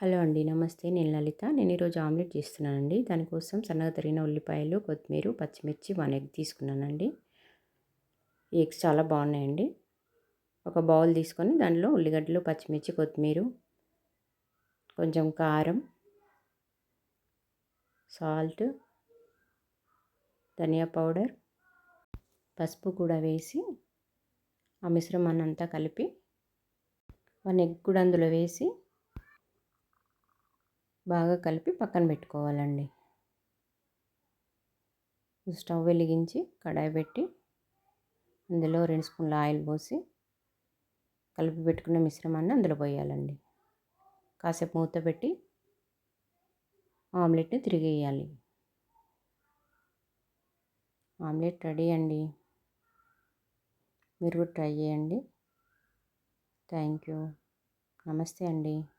Hello అండి నమస్తే. నేను లలిత. నేను ఈరోజు ఆమ్లెట్ చేస్తున్నానండి. దానికోసం సన్నగా తరిగిన ఉల్లిపాయలు కొత్తిమీర పచ్చిమిర్చి వన్ ఎగ్ తీసుకున్నానండి. ఈ ఎగ్స్ చాలా బాగున్నాయండి. ఒక బౌల్ తీసుకొని దానిలో ఉల్లిగడ్డలు పచ్చిమిర్చి కొత్తిమీర కొంచెం కారం సాల్ట్ ధనియా పౌడర్ పసుపు కూడా వేసి ఆ మిశ్రమాన్ని అంతా కలిపి వన్ ఎగ్ కూడా అందులో వేసి బాగా కలిపి పక్కన పెట్టుకోవాలండి. స్టవ్ వెలిగించి కడాయి పెట్టి అందులో రెండు స్పూన్ల ఆయిల్ పోసి కలిపి పెట్టుకున్న మిశ్రమాన్ని అందులో పోయాలండి. కాసేపు మూత పెట్టి ఆమ్లెట్ని తిరిగేయాలి. ఆమ్లెట్ రెడీ అండి. మీరు కూడా ట్రై చేయండి. Thank you. నమస్తే అండి.